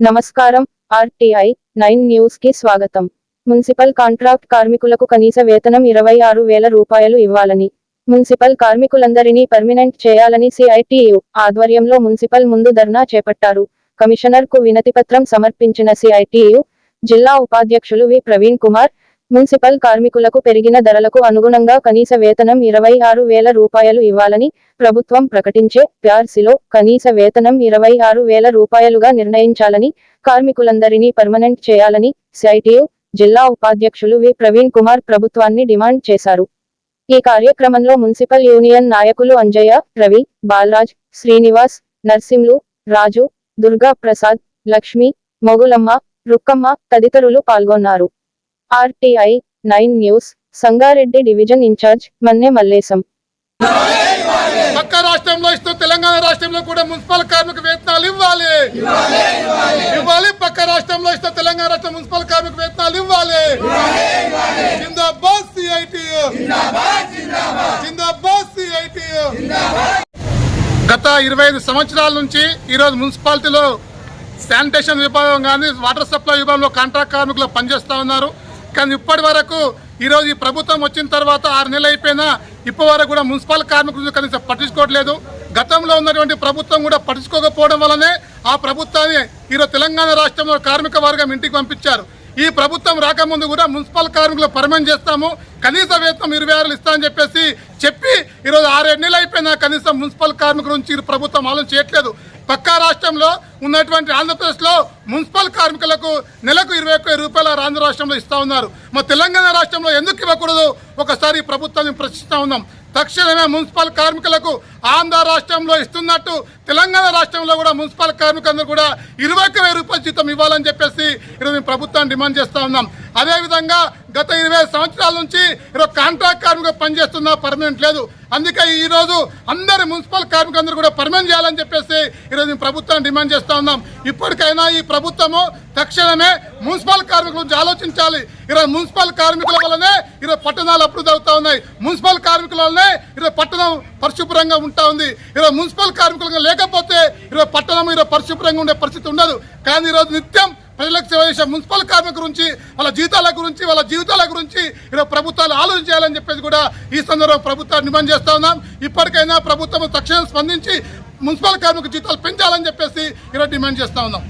నమస్కారం RTI nine న్యూస్కి స్వాగతం. మున్సిపల్ కాంట్రాక్ట్ కార్మికులకు కనీస వేతనం ఇరవై ఆరు వేల రూపాయలు ఇవ్వాలని మున్సిపల్ కార్మికులందరినీ పర్మినెంట్ చేయాలని సిఐటియు ఆధ్వర్యంలో మున్సిపల్ ముందు ధర్నా చేపట్టారు. కమిషనర్కు వినతిపత్రం సమర్పించిన సిఐటియు జిల్లా ఉపాధ్యక్షులు వి. ప్రవీణ్ కుమార్ మున్సిపల్ కార్మికులకు పెరిగిన ధరలకు అనుగుణంగా కనీస వేతనం ఇరవై ఆరు వేల రూపాయలు ఇవ్వాలని ప్రభుత్వం ప్రకటించే ప్యార్సిలో కనీస వేతనం ఇరవై ఆరు వేల రూపాయలుగా నిర్ణయించాలని కార్మికులందరినీ పర్మనెంట్ చేయాలని సిఐటియు జిల్లా ఉపాధ్యక్షులు వి. ప్రవీణ్ కుమార్ ప్రభుత్వాన్ని డిమాండ్ చేశారు. ఈ కార్యక్రమంలో మున్సిపల్ యూనియన్ నాయకులు అంజయ్య రవి బాలరాజ్ శ్రీనివాస్ నర్సింలు రాజు దుర్గా ప్రసాద్ లక్ష్మి మొగులమ్మ రుక్కమ్మ తదితరులు పాల్గొన్నారు. RTI nine news Sangareddy division in charge Manne Mallesham. పక్క రాష్ట్రంలో ఇస్తూ తెలంగాణ రాష్ట్రంలో కూడా మున్సిపల్ కార్మిక వేతనాలు ఇవ్వాలి. ఇవ్వాలి. పక్క రాష్ట్రంలో ఇస్తూ తెలంగాణ రాష్ట్ర మున్సిపల్ కార్మిక వేతనాలు ఇవ్వాలి. జిందాబాద్ జిందాబాద్ గత ఇరవై ఐదు సంవత్సరాల నుంచి ఈరోజు మున్సిపాలిటీలో శానిటేషన్ విభాగం కానీ వాటర్ సప్లై విభాగంలో కాంట్రాక్ట్ కార్మికులు పనిచేస్తూ ఉన్నారు. కానీ ఇప్పటి వరకు ఈరోజు ఈ ప్రభుత్వం వచ్చిన తర్వాత ఆరు నెలలు అయిపోయినా ఇప్పటి వరకు కూడా మున్సిపల్ కార్మికులు కనీసం పట్టించుకోవట్లేదు. గతంలో ఉన్నటువంటి ప్రభుత్వం కూడా పట్టించుకోకపోవడం వల్లనే ఆ ప్రభుత్వాన్ని ఈరోజు తెలంగాణ రాష్ట్రంలో కార్మిక వర్గం ఇంటికి పంపించారు. ఈ ప్రభుత్వం రాకముందు కూడా మున్సిపల్ కార్మికులు పర్మనెంట్ చేస్తాము? కనీస వేతనం ఇరవై ఆరులు ఇస్తామని చెప్పేసి చెప్పి ఈరోజు ఆరేడు నెలలు అయిపోయినా కనీసం మున్సిపల్ కార్మికుల నుంచి ప్రభుత్వం ఆలోచన చేయట్లేదు. పక్కా రాష్ట్రంలో ఉన్నటువంటి ఆంధ్రప్రదేశ్లో మున్సిపల్ కార్మికులకు నెలకు ఇరవై ఒక్క రూపాయల ఆంధ్ర రాష్ట్రంలో ఇస్తా ఉన్నారు. మా తెలంగాణ రాష్ట్రంలో ఎందుకు ఇవ్వకూడదు? ఒకసారి ప్రభుత్వాన్ని ప్రశ్నిస్తూ ఉన్నాం. తక్షణమే మున్సిపల్ కార్మికులకు ఆంధ్ర రాష్ట్రంలో ఇస్తున్నట్టు తెలంగాణ రాష్ట్రంలో కూడా మున్సిపల్ కార్మికులందరూ కూడా ఇరవై ఒక్క వెయ్యి రూపాయల జీతం ఇవ్వాలని చెప్పేసి ఈరోజు మేము ప్రభుత్వాన్ని డిమాండ్ చేస్తూ ఉన్నాం. అదేవిధంగా గత ఇరవై సంవత్సరాల నుంచి ఈరోజు కాంట్రాక్ట్ కార్మికులు పనిచేస్తున్నా పర్మనెంట్ లేదు. అందుకే ఈరోజు అందరి మున్సిపల్ కార్మికులందరూ కూడా పర్మనెంట్ చేయాలని చెప్పేసి ఈరోజు మేము ప్రభుత్వాన్ని డిమాండ్ చేస్తూ ఉన్నాం. ఇప్పటికైనా ఈ ప్రభుత్వము తక్షణమే మున్సిపల్ కార్మికుల గురించి ఆలోచించాలి. ఈరోజు మున్సిపల్ కార్మికుల వల్లనే ఈరోజు పట్టణాలు అభివృద్ధి అవుతా ఉన్నాయి. మున్సిపల్ కార్మికుల వల్లనే ఈరోజు పట్టణం పరిశుభ్రంగా ఉంటా ఉంది. ఈరోజు మున్సిపల్ కార్మికులుగా లేకపోతే ఈరోజు పట్టణం ఈరోజు పరిశుభ్రంగా ఉండే పరిస్థితి ఉండదు. కానీ ఈరోజు నిత్యం ప్రజలకు సేవ చేసే మున్సిపల్ కార్మిక గురించి వాళ్ళ జీతాల గురించి వాళ్ళ జీవితాల గురించి ఈరోజు ప్రభుత్వాలు ఆలోచన చేయాలని చెప్పేసి కూడా ఈ సందర్భంలో ప్రభుత్వాన్ని డిమాండ్ చేస్తా ఉన్నాం. ఇప్పటికైనా ప్రభుత్వం తక్షణం స్పందించి మున్సిపల్ కార్మిక జీతాలు పెంచాలని చెప్పేసి ఈరోజు డిమాండ్ చేస్తా ఉన్నాం.